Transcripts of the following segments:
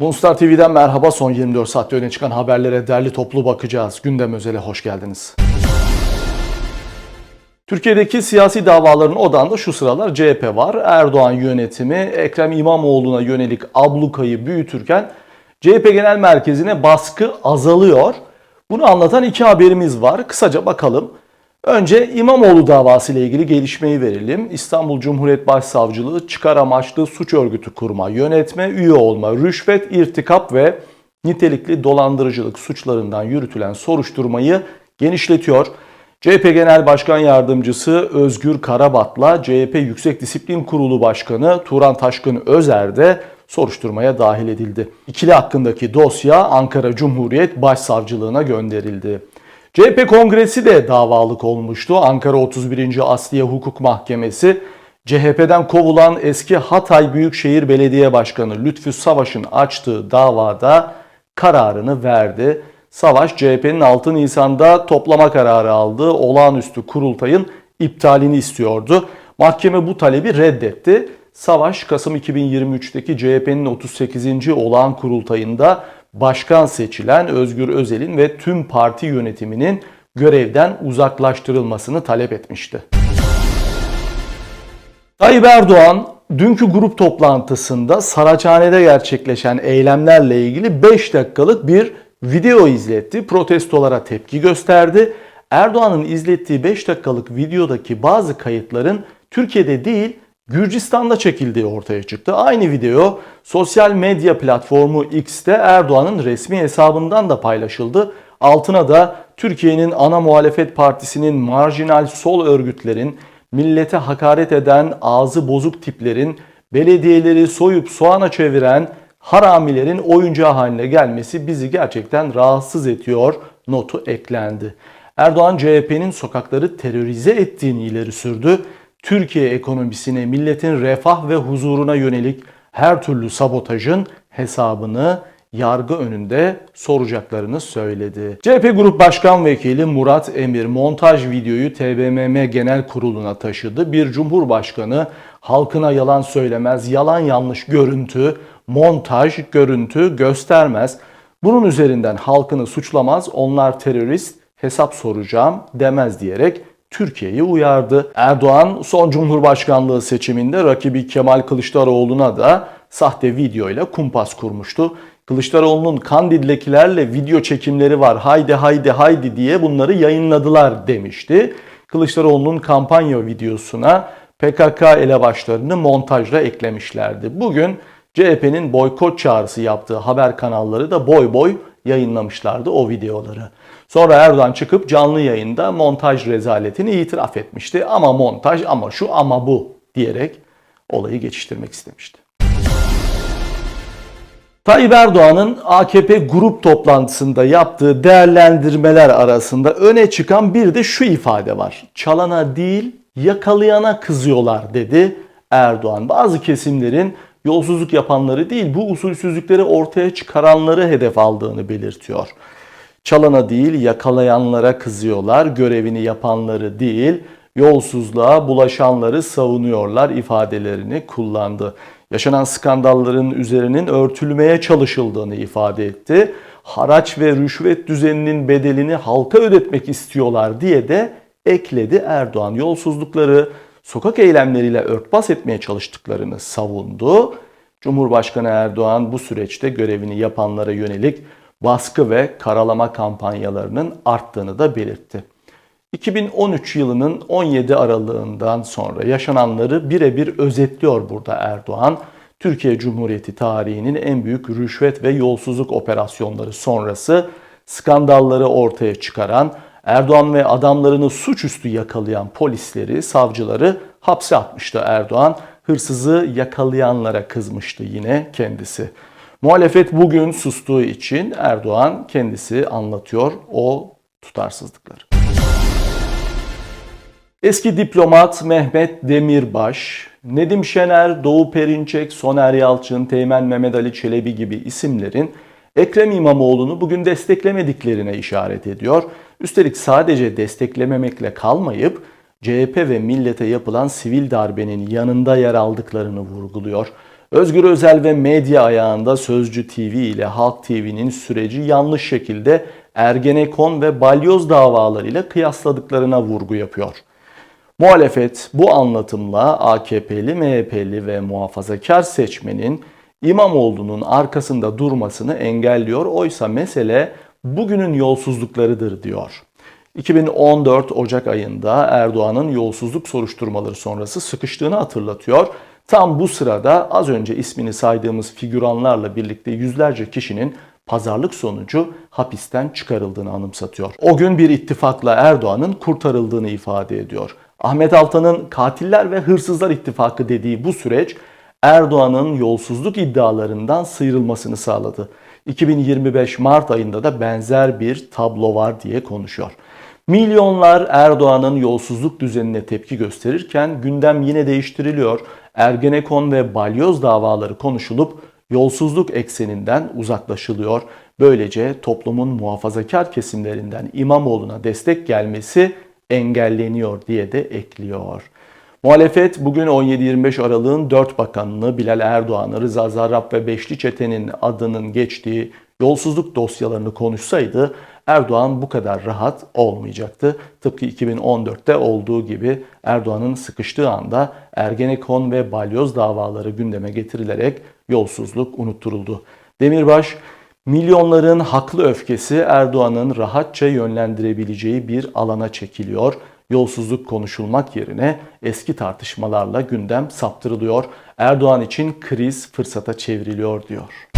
Bunstar TV'den merhaba. Son 24 saatte öne çıkan haberlere derli toplu bakacağız. Gündem özele hoş geldiniz. Türkiye'deki siyasi davaların odağında şu sıralar CHP var. Erdoğan yönetimi Ekrem İmamoğlu'na yönelik ablukayı büyütürken CHP Genel Merkezi'ne baskı azalıyor. Bunu anlatan iki haberimiz var. Kısaca bakalım. Önce İmamoğlu davası ile ilgili gelişmeyi verelim. İstanbul Cumhuriyet Başsavcılığı çıkar amaçlı suç örgütü kurma, yönetme, üye olma, rüşvet, irtikap ve nitelikli dolandırıcılık suçlarından yürütülen soruşturmayı genişletiyor. CHP Genel Başkan Yardımcısı Özgür Karabat'la CHP Yüksek Disiplin Kurulu Başkanı Turan Taşkın Özer de soruşturmaya dahil edildi. İkili hakkındaki dosya Ankara Cumhuriyet Başsavcılığına gönderildi. CHP Kongresi de davalık olmuştu. Ankara 31. Asliye Hukuk Mahkemesi CHP'den kovulan eski Hatay Büyükşehir Belediye Başkanı Lütfü Savaş'ın açtığı davada kararını verdi. Savaş CHP'nin 6 Nisan'da toplama kararı aldığı olağanüstü kurultayın iptalini istiyordu. Mahkeme bu talebi reddetti. Savaş Kasım 2023'teki CHP'nin 38. olağan kurultayında başkan seçilen Özgür Özel'in ve tüm parti yönetiminin görevden uzaklaştırılmasını talep etmişti. Tayyip Erdoğan dünkü grup toplantısında Saraçhane'de gerçekleşen eylemlerle ilgili 5 dakikalık bir video izletti. Protestolara tepki gösterdi. Erdoğan'ın izlettiği 5 dakikalık videodaki bazı kayıtların Türkiye'de değil Gürcistan'da çekildiği ortaya çıktı. Aynı video sosyal medya platformu X'te Erdoğan'ın resmi hesabından da paylaşıldı. Altına da Türkiye'nin ana muhalefet partisinin marjinal sol örgütlerin, millete hakaret eden ağzı bozuk tiplerin, belediyeleri soyup soğana çeviren haramilerin oyuncağı haline gelmesi bizi gerçekten rahatsız ediyor notu eklendi. Erdoğan CHP'nin sokakları terörize ettiğini ileri sürdü. Türkiye ekonomisine, milletin refah ve huzuruna yönelik her türlü sabotajın hesabını yargı önünde soracaklarını söyledi. CHP Grup Başkan Vekili Murat Emir montaj videoyu TBMM Genel Kurulu'na taşıdı. Bir cumhurbaşkanı halkına yalan söylemez, yalan yanlış görüntü, montaj, görüntü göstermez. Bunun üzerinden halkını suçlamaz, onlar terörist, hesap soracağım demez diyerek Türkiye'yi uyardı. Erdoğan son Cumhurbaşkanlığı seçiminde rakibi Kemal Kılıçdaroğlu'na da sahte video ile kumpas kurmuştu. Kılıçdaroğlu'nun Kandil'dekilerle video çekimleri var haydi haydi haydi diye bunları yayınladılar demişti. Kılıçdaroğlu'nun kampanya videosuna PKK elebaşlarını montajla eklemişlerdi. Bugün CHP'nin boykot çağrısı yaptığı haber kanalları da boy boy yayınlamışlardı o videoları. Sonra Erdoğan çıkıp canlı yayında montaj rezaletini itiraf etmişti. Ama montaj ama şu ama bu diyerek olayı geçiştirmek istemişti. Tayyip Erdoğan'ın AKP grup toplantısında yaptığı değerlendirmeler arasında öne çıkan bir de şu ifade var. Çalana değil yakalayana kızıyorlar dedi Erdoğan. Bazı kesimlerin yolsuzluk yapanları değil bu usulsüzlükleri ortaya çıkaranları hedef aldığını belirtiyor. Çalana değil yakalayanlara kızıyorlar, görevini yapanları değil yolsuzluğa bulaşanları savunuyorlar ifadelerini kullandı. Yaşanan skandalların üzerinin örtülmeye çalışıldığını ifade etti. Haraç ve rüşvet düzeninin bedelini halka ödetmek istiyorlar diye de ekledi Erdoğan. Yolsuzlukları sokak eylemleriyle örtbas etmeye çalıştıklarını savundu. Cumhurbaşkanı Erdoğan bu süreçte görevini yapanlara yönelik baskı ve karalama kampanyalarının arttığını da belirtti. 2013 yılının 17 aralığından sonra yaşananları birebir özetliyor burada Erdoğan. Türkiye Cumhuriyeti tarihinin en büyük rüşvet ve yolsuzluk operasyonları sonrası skandalları ortaya çıkaran, Erdoğan ve adamlarını suçüstü yakalayan polisleri, savcıları hapse atmıştı Erdoğan. Hırsızı yakalayanlara kızmıştı yine kendisi. Muhalefet bugün sustuğu için Erdoğan kendisi anlatıyor o tutarsızlıkları. Eski diplomat Mehmet Demirbaş, Nedim Şener, Doğu Perinçek, Soner Yalçın, Teğmen Mehmet Ali Çelebi gibi isimlerin Ekrem İmamoğlu'nu bugün desteklemediklerine işaret ediyor. Üstelik sadece desteklememekle kalmayıp CHP ve millete yapılan sivil darbenin yanında yer aldıklarını vurguluyor. Özgür Özel ve medya ayağında Sözcü TV ile Halk TV'nin süreci yanlış şekilde Ergenekon ve Balyoz davalarıyla kıyasladıklarına vurgu yapıyor. Muhalefet bu anlatımla AKP'li, MHP'li ve muhafazakar seçmenin İmamoğlu'nun arkasında durmasını engelliyor. Oysa mesele bugünün yolsuzluklarıdır diyor. 2014 Ocak ayında Erdoğan'ın yolsuzluk soruşturmaları sonrası sıkıştığını hatırlatıyor. Tam bu sırada az önce ismini saydığımız figüranlarla birlikte yüzlerce kişinin pazarlık sonucu hapisten çıkarıldığını anımsatıyor. O gün bir ittifakla Erdoğan'ın kurtarıldığını ifade ediyor. Ahmet Altan'ın katiller ve hırsızlar ittifakı dediği bu süreç Erdoğan'ın yolsuzluk iddialarından sıyrılmasını sağladı. 2025 Mart ayında da benzer bir tablo var diye konuşuyor. Milyonlar Erdoğan'ın yolsuzluk düzenine tepki gösterirken gündem yine değiştiriliyor. Ergenekon ve balyoz davaları konuşulup yolsuzluk ekseninden uzaklaşılıyor. Böylece toplumun muhafazakar kesimlerinden İmamoğlu'na destek gelmesi engelleniyor diye de ekliyor. Muhalefet bugün 17-25 Aralık'ın 4 bakanını Bilal Erdoğan'ı, Rıza Zarrab ve Beşli Çete'nin adının geçtiği yolsuzluk dosyalarını konuşsaydı Erdoğan bu kadar rahat olmayacaktı. Tıpkı 2014'te olduğu gibi Erdoğan'ın sıkıştığı anda Ergenekon ve Balyoz davaları gündeme getirilerek yolsuzluk unutturuldu. Demirbaş milyonların haklı öfkesi Erdoğan'ın rahatça yönlendirebileceği bir alana çekiliyor. Yolsuzluk konuşulmak yerine eski tartışmalarla gündem saptırılıyor. Erdoğan için kriz fırsata çevriliyor diyor.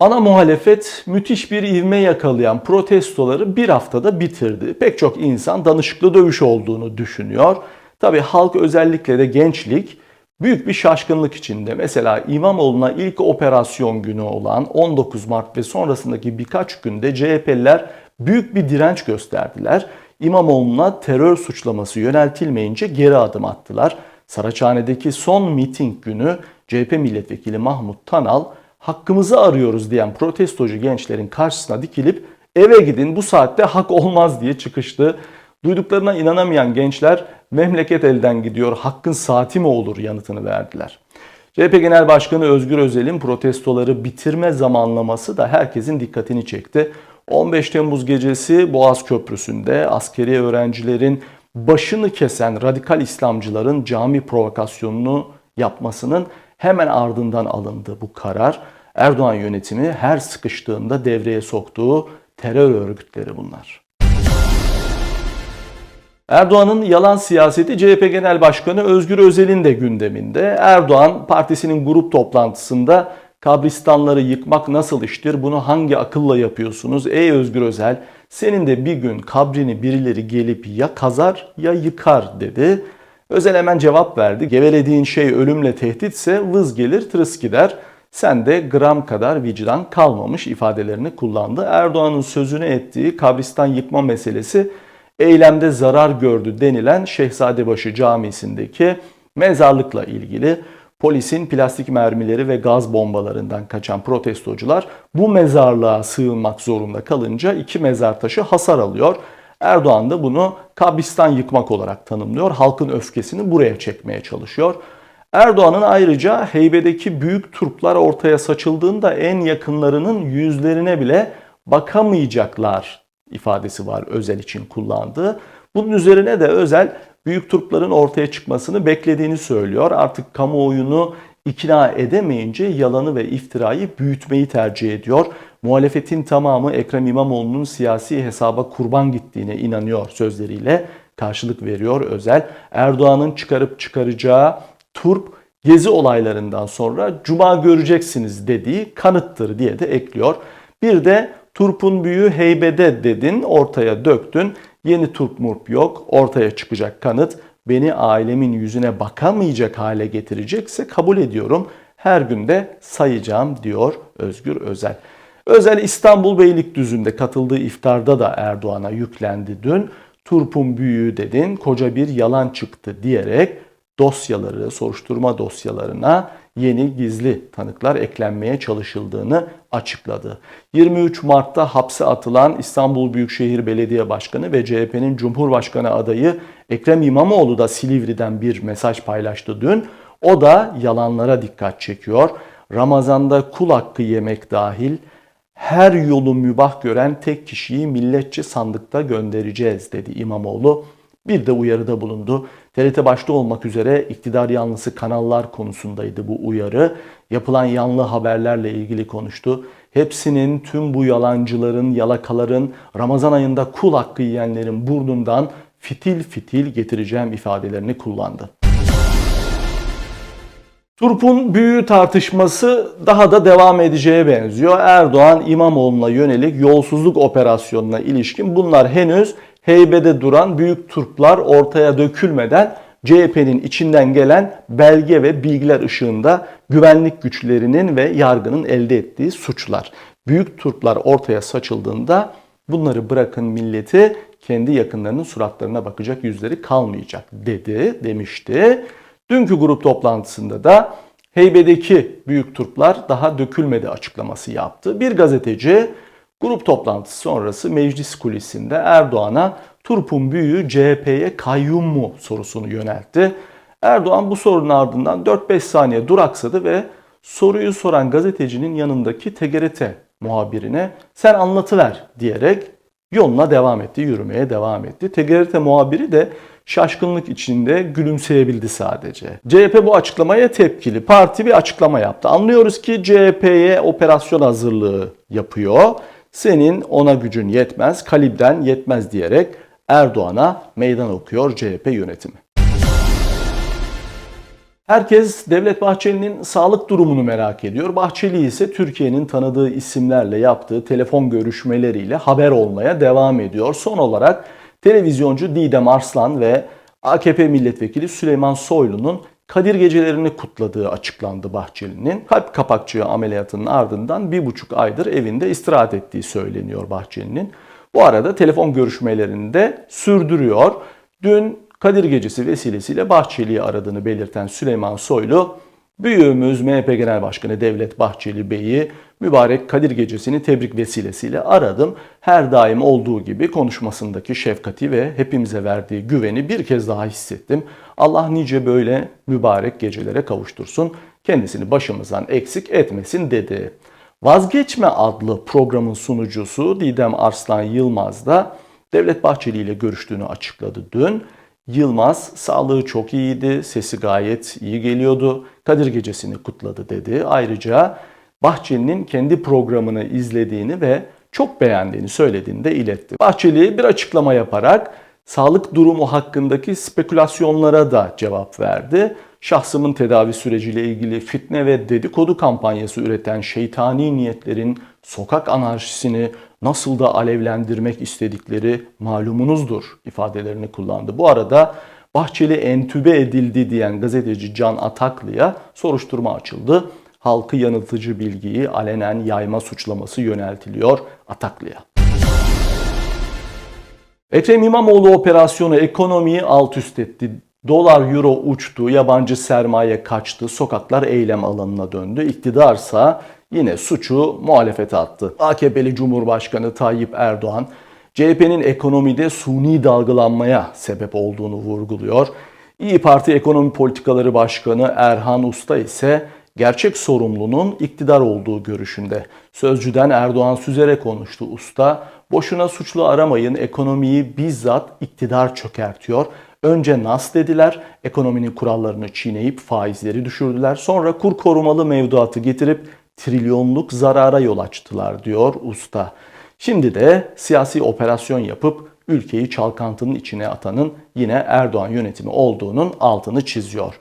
Ana muhalefet müthiş bir ivme yakalayan protestoları bir haftada bitirdi. Pek çok insan danışıklı dövüş olduğunu düşünüyor. Tabi halk özellikle de gençlik büyük bir şaşkınlık içinde. Mesela İmamoğlu'na ilk operasyon günü olan 19 Mart ve sonrasındaki birkaç günde CHP'liler büyük bir direnç gösterdiler. İmamoğlu'na terör suçlaması yöneltilmeyince geri adım attılar. Saraçhane'deki son miting günü CHP milletvekili Mahmut Tanal hakkımızı arıyoruz diyen protestocu gençlerin karşısına dikilip eve gidin bu saatte hak olmaz diye çıkıştı. Duyduklarına inanamayan gençler memleket elden gidiyor hakkın saati mi olur yanıtını verdiler. CHP Genel Başkanı Özgür Özel'in protestoları bitirme zamanlaması da herkesin dikkatini çekti. 15 Temmuz gecesi Boğaz Köprüsü'nde askeri öğrencilerin başını kesen radikal İslamcıların cami provokasyonunu yapmasının hemen ardından alındı bu karar. Erdoğan yönetimi her sıkıştığında devreye soktuğu terör örgütleri bunlar. Erdoğan'ın yalan siyaseti CHP Genel Başkanı Özgür Özel'in de gündeminde. Erdoğan partisinin grup toplantısında kabristanları yıkmak nasıl iştir bunu hangi akılla yapıyorsunuz ey Özgür Özel senin de bir gün kabrini birileri gelip ya kazar ya yıkar dedi. Özel hemen cevap verdi. Gevelediğin şey ölümle tehditse vız gelir tırıs gider. Sen de gram kadar vicdan kalmamış ifadelerini kullandı. Erdoğan'ın sözünü ettiği kabristan yıkma meselesi eylemde zarar gördü denilen Şehzadebaşı Camisi'ndeki mezarlıkla ilgili polisin plastik mermileri ve gaz bombalarından kaçan protestocular bu mezarlığa sığınmak zorunda kalınca iki mezar taşı hasar alıyor. Erdoğan da bunu kabristan yıkmak olarak tanımlıyor. Halkın öfkesini buraya çekmeye çalışıyor. Erdoğan'ın ayrıca heybedeki büyük turplar ortaya saçıldığında en yakınlarının yüzlerine bile bakamayacaklar ifadesi var özel için kullandığı. Bunun üzerine de özel büyük turpların ortaya çıkmasını beklediğini söylüyor. Artık kamuoyunu ikna edemeyince yalanı ve iftirayı büyütmeyi tercih ediyor. Muhalefetin tamamı Ekrem İmamoğlu'nun siyasi hesaba kurban gittiğine inanıyor sözleriyle karşılık veriyor özel. Erdoğan'ın çıkarıp çıkaracağı turp gezi olaylarından sonra cuma göreceksiniz dediği kanıttır diye de ekliyor. Bir de turpun büyüğü heybede dedin ortaya döktün. Yeni turp murp yok ortaya çıkacak kanıt beni ailemin yüzüne bakamayacak hale getirecekse kabul ediyorum. Her günde sayacağım diyor Özgür Özel. Özel İstanbul Beylikdüzü'nde katıldığı iftarda da Erdoğan'a yüklendi dün. Turp'un büyüğü dedin, koca bir yalan çıktı diyerek dosyaları, soruşturma dosyalarına yeni gizli tanıklar eklenmeye çalışıldığını açıkladı. 23 Mart'ta hapse atılan İstanbul Büyükşehir Belediye Başkanı ve CHP'nin Cumhurbaşkanı adayı Ekrem İmamoğlu da Silivri'den bir mesaj paylaştı dün. O da yalanlara dikkat çekiyor. Ramazanda kul hakkı yemek dahil her yolu mübah gören tek kişiyi milletçe sandıkta göndereceğiz dedi İmamoğlu. Bir de uyarıda bulundu. TRT başta olmak üzere iktidar yanlısı kanallar konusundaydı bu uyarı. Yapılan yanlı haberlerle ilgili konuştu. Hepsinin tüm bu yalancıların, yalakaların, Ramazan ayında kul hakkı yiyenlerin burnundan fitil fitil getireceğim ifadelerini kullandı. Turp'un büyüğü tartışması daha da devam edeceğe benziyor. Erdoğan İmamoğlu'na yönelik yolsuzluk operasyonuna ilişkin bunlar henüz heybede duran büyük Turplar ortaya dökülmeden CHP'nin içinden gelen belge ve bilgiler ışığında güvenlik güçlerinin ve yargının elde ettiği suçlar. Büyük Turplar ortaya saçıldığında bunları bırakın milleti kendi yakınlarının suratlarına bakacak yüzleri kalmayacak dedi demişti. Dünkü grup toplantısında da heybedeki büyük Turplar daha dökülmedi açıklaması yaptı. Bir gazeteci grup toplantısı sonrası meclis kulisinde Erdoğan'a Turp'un büyüğü CHP'ye kayyum mu sorusunu yöneltti. Erdoğan bu sorunun ardından 4-5 saniye duraksadı ve soruyu soran gazetecinin yanındaki TGRT muhabirine sen anlatıver diyerek yoluna devam etti, yürümeye devam etti. TGRT muhabiri de şaşkınlık içinde gülümseyebildi sadece. CHP bu açıklamaya tepkili. Parti bir açıklama yaptı. Anlıyoruz ki CHP'ye operasyon hazırlığı yapıyor. Senin ona gücün yetmez, kalibden yetmez diyerek Erdoğan'a meydan okuyor CHP yönetimi. Herkes Devlet Bahçeli'nin sağlık durumunu merak ediyor. Bahçeli ise Türkiye'nin tanıdığı isimlerle yaptığı telefon görüşmeleriyle haber olmaya devam ediyor. Son olarak televizyoncu Didem Arslan ve AKP milletvekili Süleyman Soylu'nun Kadir gecelerini kutladığı açıklandı Bahçeli'nin. Kalp kapakçığı ameliyatının ardından bir buçuk aydır evinde istirahat ettiği söyleniyor Bahçeli'nin. Bu arada telefon görüşmelerini de sürdürüyor. Dün Kadir Gecesi vesilesiyle Bahçeli'yi aradığını belirten Süleyman Soylu, büyüğümüz MHP Genel Başkanı Devlet Bahçeli Bey'i mübarek Kadir Gecesi'ni tebrik vesilesiyle aradım. Her daim olduğu gibi konuşmasındaki şefkati ve hepimize verdiği güveni bir kez daha hissettim. Allah nice böyle mübarek gecelere kavuştursun. Kendisini başımızdan eksik etmesin dedi. Vazgeçme adlı programın sunucusu Didem Arslan Yılmaz da Devlet Bahçeli ile görüştüğünü açıkladı dün. Yılmaz sağlığı çok iyiydi, sesi gayet iyi geliyordu. Kadir Gecesi'ni kutladı dedi. Ayrıca Bahçeli'nin kendi programını izlediğini ve çok beğendiğini söylediğini de iletti. Bahçeli bir açıklama yaparak sağlık durumu hakkındaki spekülasyonlara da cevap verdi. Şahsımın tedavi süreciyle ilgili fitne ve dedikodu kampanyası üreten şeytani niyetlerin sokak anarşisini nasıl da alevlendirmek istedikleri malumunuzdur ifadelerini kullandı. Bu arada Bahçeli entübe edildi diyen gazeteci Can Ataklı'ya soruşturma açıldı. Halkı yanıltıcı bilgiyi alenen yayma suçlaması yöneltiliyor Ataklı'ya. Ekrem İmamoğlu operasyonu ekonomiyi alt üst etti. Dolar euro uçtu, yabancı sermaye kaçtı, sokaklar eylem alanına döndü. İktidarsa yine suçu muhalefete attı. AKP'li Cumhurbaşkanı Tayyip Erdoğan CHP'nin ekonomide suni dalgalanmaya sebep olduğunu vurguluyor. İyi Parti Ekonomi Politikaları Başkanı Erhan Usta ise gerçek sorumlunun iktidar olduğu görüşünde. Sözcüden Erdoğan Süzer'e konuştu usta. Boşuna suçlu aramayın ekonomiyi bizzat iktidar çökertiyor. Önce nas dediler, ekonominin kurallarını çiğneyip faizleri düşürdüler. Sonra kur korumalı mevduatı getirip trilyonluk zarara yol açtılar diyor usta. Şimdi de siyasi operasyon yapıp ülkeyi çalkantının içine atanın yine Erdoğan yönetimi olduğunun altını çiziyor.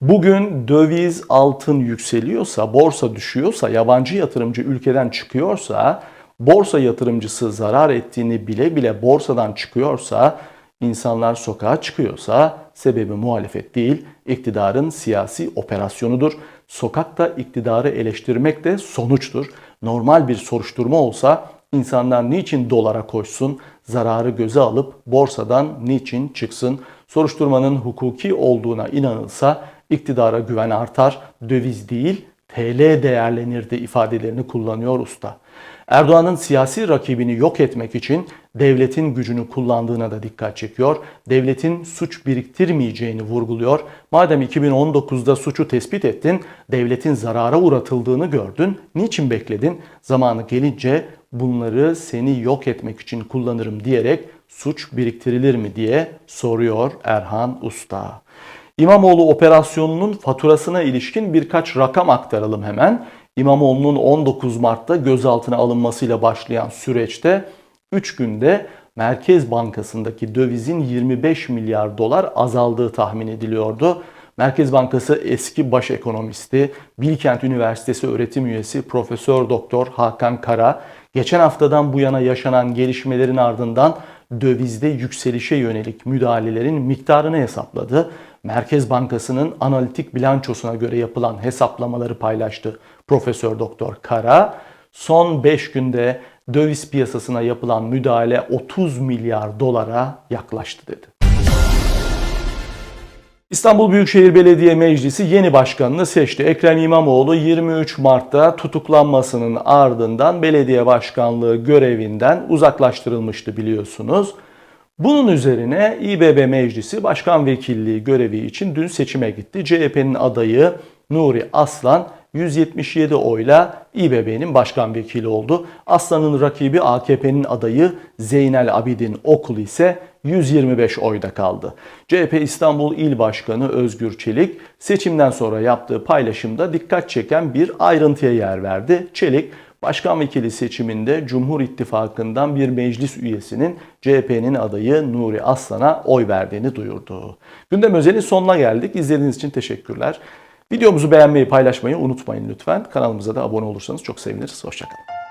Bugün döviz altın yükseliyorsa, borsa düşüyorsa, yabancı yatırımcı ülkeden çıkıyorsa, borsa yatırımcısı zarar ettiğini bile bile borsadan çıkıyorsa, insanlar sokağa çıkıyorsa sebebi muhalefet değil, iktidarın siyasi operasyonudur. Sokakta iktidarı eleştirmek de sonuçtur. Normal bir soruşturma olsa insanlar niçin dolara koşsun, zararı göze alıp borsadan niçin çıksın? Soruşturmanın hukuki olduğuna inanılsa iktidara güven artar, döviz değil TL değerlenirdi ifadelerini kullanıyor usta. Erdoğan'ın siyasi rakibini yok etmek için devletin gücünü kullandığına da dikkat çekiyor. Devletin suç biriktirmeyeceğini vurguluyor. Madem 2019'da suçu tespit ettin, devletin zarara uğratıldığını gördün, niçin bekledin? Zamanı gelince bunları seni yok etmek için kullanırım diyerek suç biriktirilir mi diye soruyor Erhan Usta. İmamoğlu operasyonunun faturasına ilişkin birkaç rakam aktaralım hemen. İmamoğlu'nun 19 Mart'ta gözaltına alınmasıyla başlayan süreçte 3 günde Merkez Bankası'ndaki dövizin 25 milyar dolar azaldığı tahmin ediliyordu. Merkez Bankası eski baş ekonomisti, Bilkent Üniversitesi öğretim üyesi Profesör Doktor Hakan Kara, geçen haftadan bu yana yaşanan gelişmelerin ardından dövizde yükselişe yönelik müdahalelerin miktarını hesapladı. Merkez Bankası'nın analitik bilançosuna göre yapılan hesaplamaları paylaştı Profesör Doktor Kara. Son 5 günde döviz piyasasına yapılan müdahale 30 milyar dolara yaklaştı dedi. İstanbul Büyükşehir Belediye Meclisi yeni başkanını seçti. Ekrem İmamoğlu 23 Mart'ta tutuklanmasının ardından belediye başkanlığı görevinden uzaklaştırılmıştı biliyorsunuz. Bunun üzerine İBB Meclisi Başkan Vekilliği görevi için dün seçime gitti. CHP'nin adayı Nuri Aslan 177 oyla İBB'nin başkan vekili oldu. Aslan'ın rakibi AKP'nin adayı Zeynel Abidin Okul ise 125 oyda kaldı. CHP İstanbul İl Başkanı Özgür Çelik seçimden sonra yaptığı paylaşımda dikkat çeken bir ayrıntıya yer verdi. Çelik Başkan vekili seçiminde Cumhur İttifakı'ndan bir meclis üyesinin CHP'nin adayı Nuri Aslan'a oy verdiğini duyurdu. Gündem özelin sonuna geldik. İzlediğiniz için teşekkürler. Videomuzu beğenmeyi, paylaşmayı unutmayın lütfen. Kanalımıza da abone olursanız çok seviniriz. Hoşçakalın.